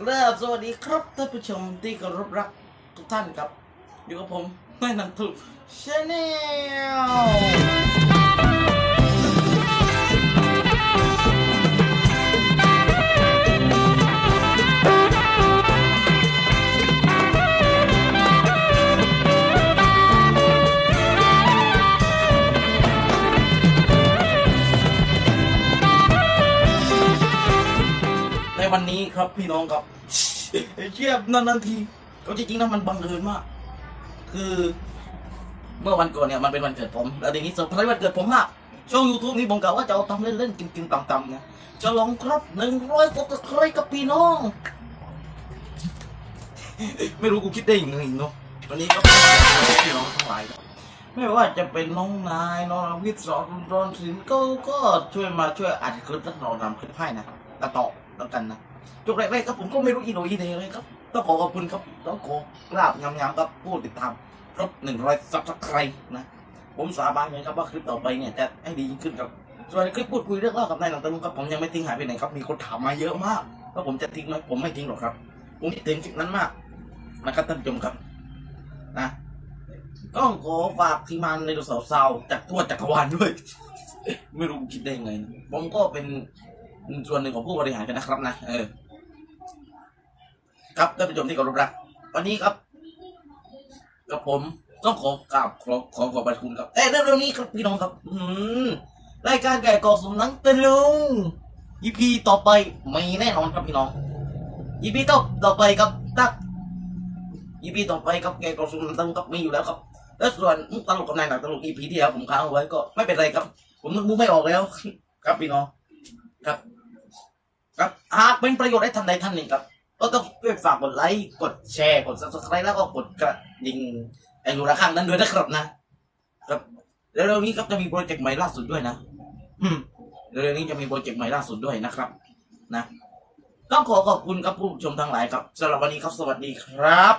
กราบสวัสดีครับท่านผู้ชมที่เคารพรักทุกท่านครับอยู่กับผมนายนันทุชาแนล วันนี้ครับพี่น้องครับเชียบนานๆทีก็จริงๆนะมันบังเอิญมาก คือ เมื่อวันก่อนเนี่ยมันเป็นวันเกิดผมแล้วทีนี้เซอร์ไพรส์วันเกิดผมมากช่อง YouTube นี้ผมกะว่าจะเอาทำเล่นๆกินๆตำๆนี่ยจะลองครับหนึ่งร้อยกว่าใครกับพี่น้อง ไม่รู้กูคิดได้ยังไงเนาะวันนี้ก็พี่น้องทั้งหลายไม่ว่าจะเป็นน้องนายน้องวิทย์สอนรอนศิลป์ก็ก็ช่วยมาช่วยอัดคลิปแล้วเราทำคลิปให้นะตัดต่อ แล้วกันนะจุดแรกๆครับผมก็ไม่รู้อีโนอีเดเลยครับต้องขอขอบคุณครับต้องขอกราบงามๆครับผู้ติดตามครบหนึ่งร้อยซับสไครต์นะ ผมสาบานเลยครับว่าคลิปต่อไปเนี่ยจะให้ดียิ่งขึ้นครับส่วนคลิปพูดคุยเรื่องเล่ากับนายหนังตะลุงครับผมยังไม่ทิ้งหายไปไหนครับมีคนถามมาเยอะมากว่าผมจะทิ้งไหมผมไม่ทิ้งหรอกครับผมคิดถึงคลิปนั้นมากนะครับท่านผู้ชมครับนะก็ขอฝากทีมงานในสาวซาวจากทั่วจักรวาลด้วย ไม่รู้คิดได้ไงนะผมก็เป็น ส่วนหนึ่งของผู้บริหารกันนะครับนะเออครับท่านผู้ชมที่เคารพรักวันนี้ครับ กับผมต้องขอกราบขอขอขอบพระคุณครับแต่เรื่องนี้ครับพี่น้องครับ อืมรายการแก่กอสมนังตะลุงยีพีต่อไปไมีแน่นอนครับพี่น้องยีพีต่อต่อไปครับตักยีพีต่อไปครับแก่กอสมนังตะลุงครับมีอยู่แล้วครับแล้วส่วนตลกกับนายหนังตลกอีพีที่แล้วผมค้างเอาไว้ก็ไม่เป็นไรครับ ผมนึกมุกไม่ออกแล้ว ครับพี่น้องครับ ครับหากเป็นประโยชน์ให้ท่านใดท่านหนึ่งครับ ก็ต้องช่วยฝากกดไลค์กดแชร์กดซับสไครต์แล้วก็กดกระดิ่งไอ้อยู่ระฆังนั้นด้วยนะครับนะครับแล้วเร็วนี้ครับจะมีโปรเจกต์ใหม่ล่าสุดด้วยนะเร็วนี้จะมีโปรเจกต์ใหม่ล่าสุดด้วยนะครับ นะต้องขอขอบคุณครับผู้ชมทั้งหลายครับสำหรับวันนี้ครับสวัสดีครับ